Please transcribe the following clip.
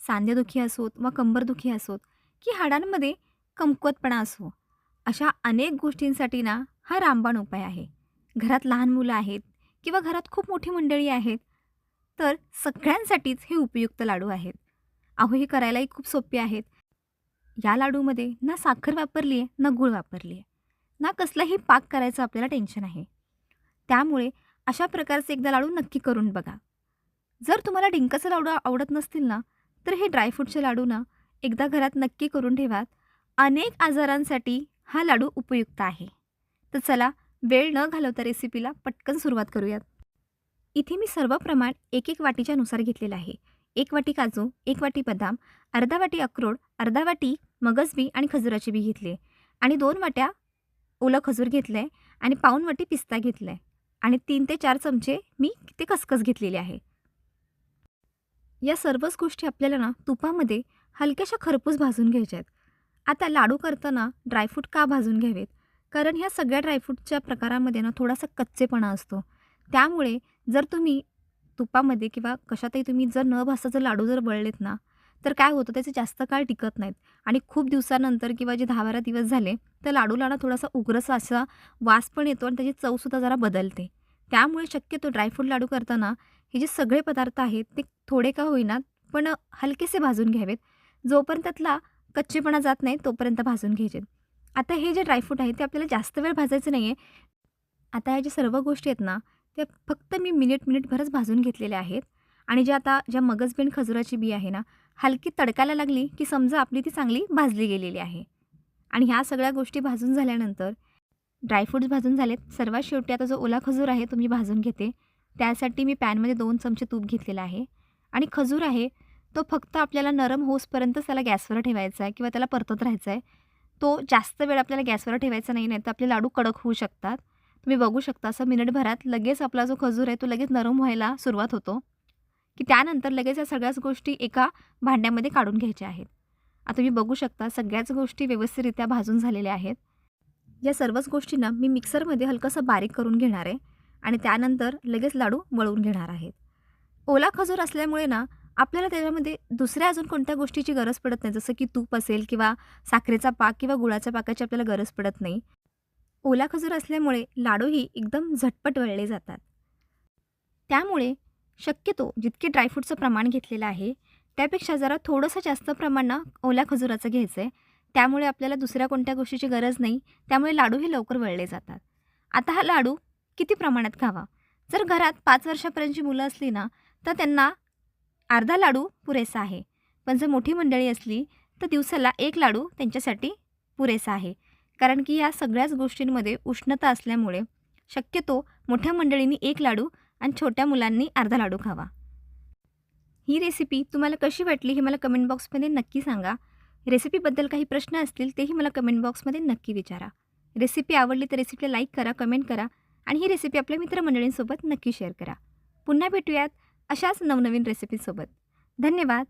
सांधेदुखी असोत वा कंबरदुखी असोत की हाडांमध्ये कमकुवतपणा असो अशा अनेक गोष्टींसाठी ना हा रामबाण उपाय आहे. घरात लहान मुलं आहेत किंवा घरात खूप मोठी मंडळी आहेत तर सगळ्यांसाठीच हे उपयुक्त लाडू आहेत. अहो हे करायलाही खूप सोपे आहेत. या लाडूमध्ये ना साखर वापरली आहे ना गूळ वापरली आहे ना कसलाही पाक करायचं आपल्याला टेन्शन आहे. त्यामुळे अशा प्रकारचे एकदा लाडू नक्की करून बघा. जर तुम्हाला डिंकाचे लाडू आवडत नसतील ना तर हे ड्रायफ्रूटचे लाडू ना एकदा घरात नक्की करून ठेवात. अनेक आजारांसाठी हा लाडू उपयुक्त आहे. तर चला वेळ न घालवता रेसिपीला पटकन सुरुवात करूयात. इथे मी सर्व प्रमाण एक एक वाटीच्या नुसार घेतलेलं आहे. एक वाटी काजू एक वाटी बदाम अर्धा वाटी अक्रोड अर्धा वाटी मगज बी आणि खजुराची बी घेतली आणि दोन वाट्या ओलं खजूर घेतलं आहे आणि पाऊण वाटी पिस्ता घेतला आहे आणि तीन ते चार चमचे मी ते खसखस घेतलेले आहे. या सर्वच गोष्टी आपल्याला ना तुपामध्ये हलक्याशा खरपूस भाजून घ्यायच्या आहेत. आता लाडू करताना ड्रायफ्रूट का भाजून घ्यावेत? कारण ह्या सगळ्या ड्रायफ्रूटच्या प्रकारामध्ये ना थोडासा कच्चेपणा असतो. त्यामुळे जर तुम्ही तुपामध्ये किंवा कशातही तुम्ही जर न भाजता जर लाडू जर वळलेत ना तर काय होतं त्याचे जास्त काळ टिकत नाहीत. आणि खूप दिवसानंतर किंवा जे दहा बारा दिवस झाले तर लाडूला ना थोडासा उग्रसा असा वास पण येतो आणि त्याची चवसुद्धा जरा बदलते. त्यामुळे शक्यतो ड्रायफ्रूट लाडू करताना हे जे सगळे पदार्थ आहेत ते थोडे का होईनात पण हलकेसे भाजून घ्यावेत. जोपर्यंत त्यातला कच्चेपणा जात नाही तोपर्यंत भाजून घ्यायचे आता हे जे ड्रायफ्रूट आहे ते आपल्याला जास्त वेळ भाजायचं नाही आहे आता ह्या ज्या सर्व गोष्टी आहेत ना त्या फक्त मी मिनिट मिनिटभरच भाजून घेतलेल्या आहेत. आणि ज्या आता ज्या मगजबीण खजुराची बी आहे ना हलकी तडकायला लागली की समजा आपली ती चांगली भाजली गेलेली आहे. आणि ह्या सगळ्या गोष्टी भाजून झाल्यानंतर ड्रायफ्रूट्स भाजून झालेत. सर्वात शेवटी आता जो ओला खजूर आहे तो मी भाजून घेते. त्यासाठी मी पॅनमध्ये दोन चमचे तूप घेतलेलं आहे. आणि खजूर आहे तो फक्त आपल्याला नरम होसपर्यंतच त्याला गॅसवर ठेवायचा आहे किंवा त्याला परतत राहायचा आहे. तो जास्त वेळ आपल्याला गॅसवर ठेवायचा नाही नाही तर आपले लाडू कडक होऊ शकतात. तुम्ही बघू शकता असं मिनिटभरात लगेच आपला जो खजूर आहे तो लगेच नरम व्हायला सुरुवात होतो. की त्यानंतर लगेच या सगळ्याच गोष्टी एका भांड्यामध्ये काढून घ्यायच्या आहेत. आता तुम्ही बघू शकता सगळ्याच गोष्टी व्यवस्थितरित्या भाजून झालेल्या आहेत. या सर्वच गोष्टींना मी मिक्सरमध्ये हलकंसं बारीक करून घेणार आहे आणि त्यानंतर लगेच लाडू वळवून घेणार आहेत. ओला खजूर असल्यामुळे ना आपल्याला त्याच्यामध्ये दुसऱ्या अजून कोणत्या गोष्टीची गरज पडत नाही? जसं की तूप असेल किंवा साखरेचा पाक किंवा गुळाच्या पाकाची आपल्याला गरज पडत नाही. ओला खजूर असल्यामुळे लाडूही एकदम झटपट वळले जातात. त्यामुळे शक्यतो जितके ड्रायफ्रूटचं प्रमाण घेतलेलं आहे त्यापेक्षा जरा थोडंसं जास्त प्रमाणात ओल्या खजुराचं घ्यायचं आहे त्यामुळे आपल्याला दुसऱ्या कोणत्या गोष्टीची गरज नाही. त्यामुळे लाडूही लवकर वळले जातात. आता हा लाडू किती प्रमाणात खावा? जर घरात पाच वर्षापर्यंतची मुलं असली ना तर त्यांना अर्धा लाडू पुरेसा आहे. पण जर मोठी मंडळी असली तर दिवसाला एक लाडू त्यांच्यासाठी पुरेसा आहे. कारण की या सगळ्याच गोष्टींमध्ये उष्णता असल्यामुळे शक्यतो मोठ्या मंडळींनी एक लाडू आणि छोट्या मुलांनी अर्धा लाडू खावा. ही रेसिपी तुम्हाला कशी वाटली हे मला कमेंट बॉक्समध्ये नक्की सांगा. रेसिपीबद्दल काही प्रश्न असतील तेही मला कमेंट बॉक्समध्ये नक्की विचारा. रेसिपी आवडली तर रेसिपीला लाईक करा कमेंट करा आणि ही रेसिपी आपल्या मित्रमंडळींसोबत नक्की शेअर करा. पुन्हा भेटूयात अशाच नवनवीन रेसिपीसोबत. धन्यवाद.